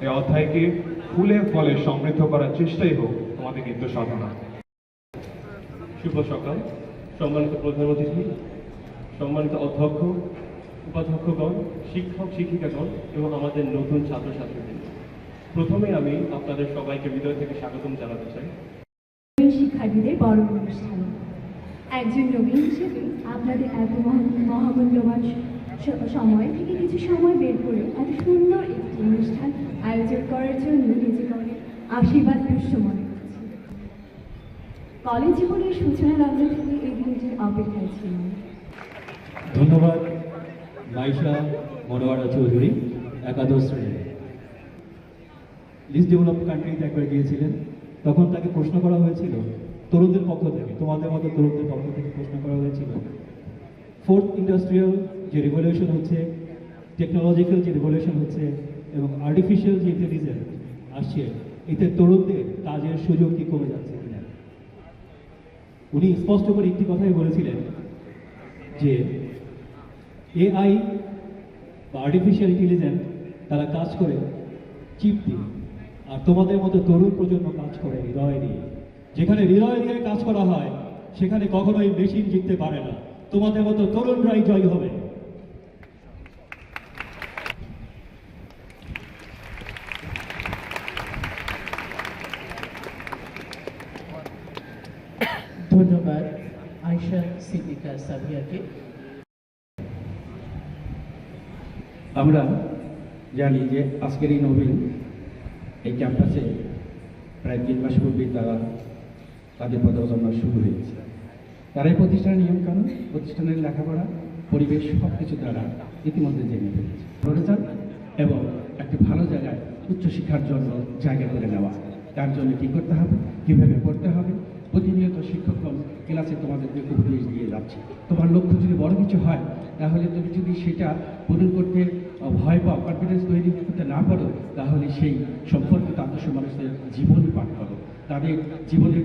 এই অধ্যায়কে ফুলে ফলে সমৃদ্ধ করার চেষ্টাই হোক তোমাদের নিত্য সাধনা। শুভ সকাল। সম্মানিত প্রধান অতিথি, সম্মানিত অধ্যক্ষ, উপাধ্যক্ষগণ, শিক্ষক, শিক্ষিকাগণ এবং আমাদের নতুন ছাত্রছাত্রীবৃন্দ। প্রথমে আমি আপনাদের সবাইকে হৃদয় থেকে স্বাগতম জানাতে চাই। শিক্ষার্থীদের বরণ অনুষ্ঠানে। একজন নবীন হিসেবে আপনাদের এত মহ- মহামূল্যবান সময় থেকে কিছু সময় বের করে এত সুন্দর অনুষ্ঠান আয়োজন করার জন্য নিজেকে আশীর্বাদ পুষ্ট মনে করছি। কলেজ জীবনের সূচনা লগ্ন থেকে এই দিনটির অপেক্ষায় ধন্যবাদ, মাইশা মনোয়ারা চৌধুরী, একাদশ শ্রেণি। লিস্ট ডেভেলপ কান্ট্রিতে একবার গিয়েছিলেন, তখন তাকে প্রশ্ন করা হয়েছিল, তরুণদের পক্ষ থেকে, তোমাদের মতো তরুণদের পক্ষ থেকে প্রশ্ন করা হয়েছিল? ফোর্থ ইন্ডাস্ট্রিয়াল যে রেভলিউশন হচ্ছে টেকনোলজিক্যাল যে রিভলিউশন হচ্ছে এবং আর্টিফিশিয়াল যে ইন্টেলিজেন্স আসছে, এতে তরুণদের কাজের সুযোগ কি কমে যাচ্ছে কিনা? উনি স্পষ্ট করে একটি কথাই বলেছিলেন যে এআই বা আর্টিফিশিয়াল ইন্টেলিজেন্স তারা কাজ করে চিপ দিয়ে। আর তোমাদের মতো তরুণ প্রজন্ম কাজ করে হৃদয় দিয়ে যেখানে হৃদয় দিয়ে কাজ করা হয়, সেখানে কখনোই মেশিন জিততে পারে না। তোমাদের মতো তরুণরাই জয় হবে। ধন্যবাদ আয়শা সিদ্দিকা সাবিয়াকে। আমরা জানি যে আজকের এই নবীন এই ক্যাম্পাসে প্রায় তিন মাস পূর্বেই তারা তাদের পদচারণা শুরু হয়েছে। তারাই প্রতিষ্ঠানের নিয়মকানুন, প্রতিষ্ঠানের লেখাপড়া, পরিবেশ সব কিছু তারা ইতিমধ্যে জেনে ফেলেছে। এবং একটি ভালো জায়গায় উচ্চশিক্ষার জন্য জায়গা করে নেওয়া। তার জন্য কী করতে হবে? কীভাবে পড়তে হবে? প্রতিনিয়ত শিক্ষকগণ ক্লাসে তোমাদেরকে উপদেশ দিয়ে যাচ্ছে। তোমার লক্ষ্য যদি বড় কিছু হয়, তাহলে তুমি যদি সেটা পূরণ করতে ভয় পাও কনফিডেন্স তৈরি করতে না পারো, তাহলে সেই সম্পর্কিত আদর্শ মানুষদের জীবনই পাঠ করো। তাদের জীবনের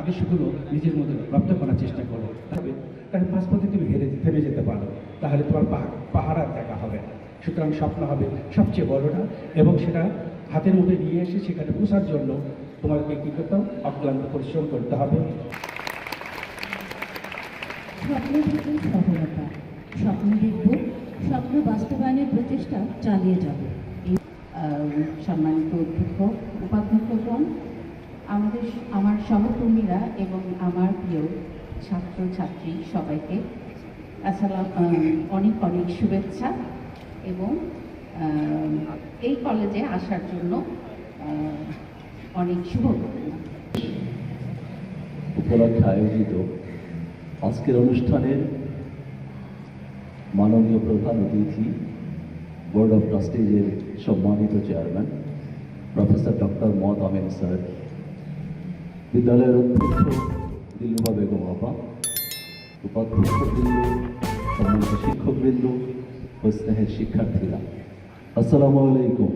আদর্শগুলো নিজের মধ্যে রপ্ত করার চেষ্টা করো। তবে তাহলে মাঝপথে তুমি হেরে থেমে যেতে পারো। তাহলে তোমার পাহাড় পাহাড় আর দেখা হবে। সুতরাং স্বপ্ন হবে সবচেয়ে বড়টা এবং সেটা হাতের মধ্যে নিয়ে এসে সেখানে পৌঁছার জন্য তোমাকে কী করতে হবে অক্লান্ত পরিশ্রম করতে হবে। স্বপ্ন থেকেই সফলতা। স্বপ্ন দেখব স্বপ্ন বাস্তবায়নের প্রচেষ্টা চালিয়ে যাব। আহ, সম্মানিত অধ্যক্ষ উপাধ্যক্ষগণ আমাদের আমার সহকর্মীরা এবং আমার প্রিয় ছাত্র ছাত্রী সবাইকে আসসালাম অনেক অনেক শুভেচ্ছা এবং এই কলেজে আসার জন্য অনেক শুভকামনা। উপলক্ষে আয়োজিত আজকের অনুষ্ঠানের মাননীয় প্রধান অতিথি বোর্ড অফ ট্রাস্টিজের সম্মানিত চেয়ারম্যান প্রফেসর ডক্টর মত আমিন স্যার, বিদ্যালয়ের অধ্যক্ষ দিল্লুবা বেগম আপা উপাধ্যক্ষবৃন্দ সম্মানিত শিক্ষকবৃন্দ স্নেহের শিক্ষার্থীরা। আসসালামু আলাইকুম।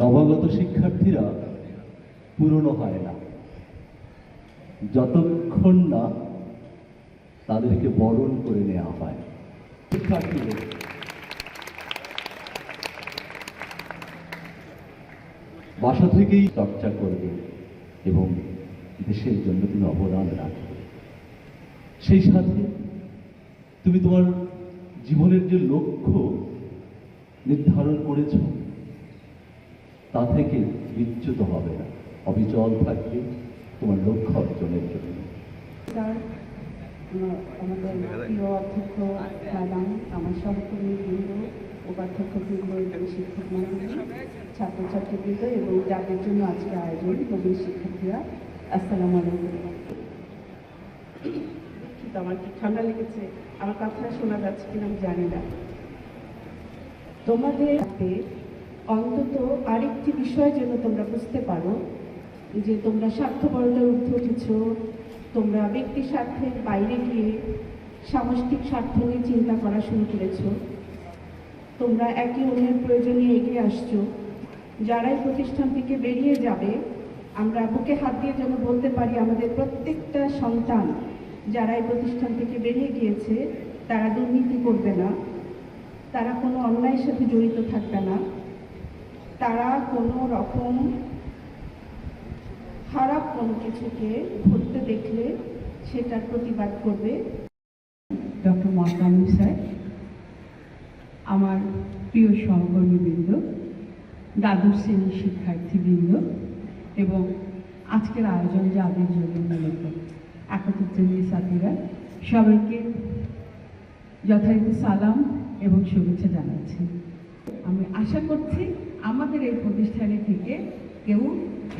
নবাগত শিক্ষার্থীরা পুরনো হয় না। যতক্ষণ না তাদেরকে বরণ করে নেওয়া হয়। শিক্ষার্থীদের, বাসা থেকেই চর্চা করবে এবং দেশের জন্য তুমি অবদান রাখবে। সেই সাথে তুমি তোমার জীবনের যে লক্ষ্য নির্ধারণ করেছ, তা থেকে বিচ্যুত হবে না। অবিচল থাকবে তোমার লক্ষ্য অর্জনের জন্য। আমাদের প্রিয় অধ্যক্ষ ম্যাডাম, আমার সহকর্মী বৃন্দ, উপাধ্যক্ষ বৃন্দ এবং শিক্ষক ছাত্রছাত্রীবৃন্দ এবং যাদের জন্য আজকে আয়োজন, নবীন শিক্ষার্থীরা, আসসালামু আলাইকুম। দুঃখিত, আমার কি ঠান্ডা লেগেছে। আমার কথা শোনা যাচ্ছে কিনা আমি জানি না। তোমাদের হাতে অন্তত আরেকটি বিষয় যেন তোমরা বুঝতে পারো যে তোমরা স্বার্থপরতার ঊর্ধ্বে উঠেছ তোমরা ব্যক্তি স্বার্থের বাইরে গিয়ে সামষ্টিক স্বার্থ নিয়ে চিন্তা করা শুরু করেছ। তোমরা একে অন্যের প্রয়োজনে এগিয়ে আসছো। যারাই প্রতিষ্ঠান থেকে বেরিয়ে যাবে আমরা বুকে হাত দিয়ে যেন বলতে পারি আমাদের প্রত্যেকটা সন্তান যারা এই প্রতিষ্ঠান থেকে বেরিয়ে গিয়েছে, তারা দুর্নীতি করবে না। তারা কোনো অন্যায়ের সাথে জড়িত থাকবে না। তারা কোনো রকম খারাপ কোনো কিছুকে ঘটতে দেখলে সেটার প্রতিবাদ করবে। ডক্টর মহতামিম স্যার, আমার প্রিয় সহকর্মীবৃন্দ, দ্বাদশ শ্রেণির শিক্ষার্থীবৃন্দ, এবং আজকের আয়োজন যাদের জন্য মূলত একত্রিত শ্রেণির ছাত্রীরা সবাইকে যথারীতি সালাম এবং শুভেচ্ছা জানাচ্ছি। আমি আশা করছি আমাদের এই প্রতিষ্ঠানে থেকে কেউ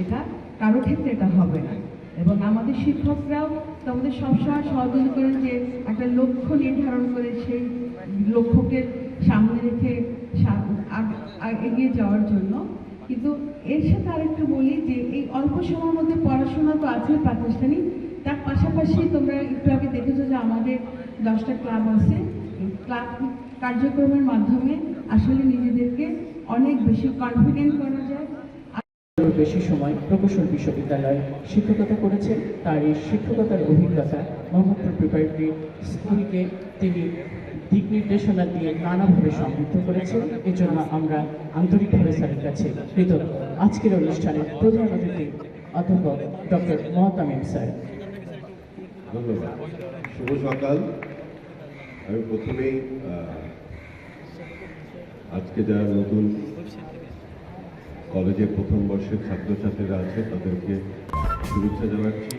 এটা, কারও ক্ষেত্রে এটা হবে না। এবং আমাদের শিক্ষকরাও তো আমাদের সবসময় সহযোগিতা করেন যে একটা লক্ষ্য নির্ধারণ করে সেই লক্ষ্যকে সামনে রেখে এগিয়ে যাওয়ার জন্য। কিন্তু এর সাথে আরেকটু বলি যে এই অল্প সময়ের মধ্যে পড়াশোনা তো আছে প্রাতিষ্ঠানিক পাশাপাশি তোমরা একটু আগে দেখেছ যে আমাদের দশটা ক্লাব আছে। ক্লাব কার্যক্রমের মাধ্যমে আসলে নিজেদেরকে অনেক বেশি কনফিডেন্ট করা যায়। বেশি সময় প্রকৌশল বিশ্ববিদ্যালয়ে শিক্ষকতা করেছেন। তার এই শিক্ষকতার অভিজ্ঞতা মোহাম্মদপুর প্রিপারেটরি স্কুলকে তিনি দিক নির্দেশনা দিয়ে নানাভাবে সমৃদ্ধ করেছেন। এজন্য আমরা আন্তরিকভাবে স্যারের কাছে কৃতজ্ঞ। আজকের অনুষ্ঠানের প্রধান অতিথি অধ্যাপক ডক্টর মহতামিম স্যার। ধন্যবাদ। শুভ সকাল। আমি প্রথমেই আজকে যারা নতুন কলেজের প্রথম বর্ষের ছাত্রছাত্রীরা আছে, তাদেরকে শুভেচ্ছা জানাচ্ছি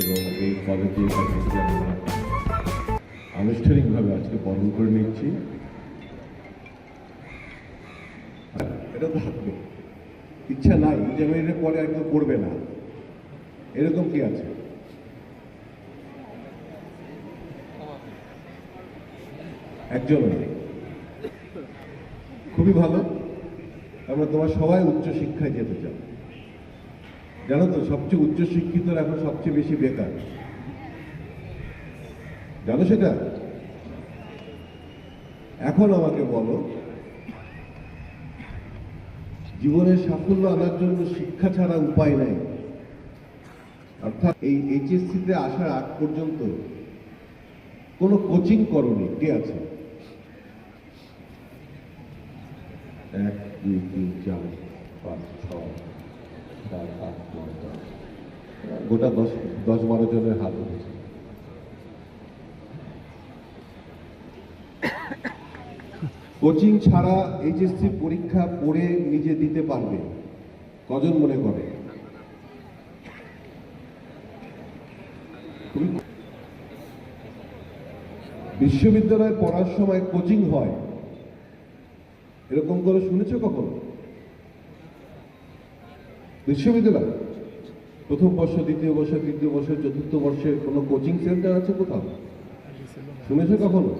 এবং এই কলেজে আমরা আনুষ্ঠানিকভাবে আজকে বরণ করে নিচ্ছি। এটা তো থাকবে ইচ্ছা নাই যে আমি এটা পরে কেউ করবে না। এরকম কি আছে? একজন খুবই ভালো। আমরা তোমার সবাই উচ্চ শিক্ষায় যেতে চাও জানো তো, সবচেয়ে উচ্চ শিক্ষিত এখন সবচেয়ে বেশি বেকার। জানো সেটা? এখন আমাকে বলো, জীবনের সাফল্য আনার জন্য শিক্ষা ছাড়া উপায় নাই। অর্থাৎ এই এইচএসসিতে আসার আগ পর্যন্ত কোনো কোচিং করনি। কে আছে? এক দুই তিন চার পাঁচ ছয় আট নয় দশ গোটা দশ দশ বারো জনের হাত উঠেছে। কোচিং ছাড়া এইচএসসি পরীক্ষা পড়ে নিজে দিতে পারবে, কজন মনে করে? বিশ্ববিদ্যালয়ে পড়ার সময় কোচিং হয় এরকম করে শুনেছো কখনো? বিশ্ববিদ্যালয়? প্রথম বর্ষ, দ্বিতীয় বর্ষ, তৃতীয় বর্ষ, চতুর্থ বর্ষের কোনো কোচিং সেন্টার আছে কোথাও? শুনেছো কখনো?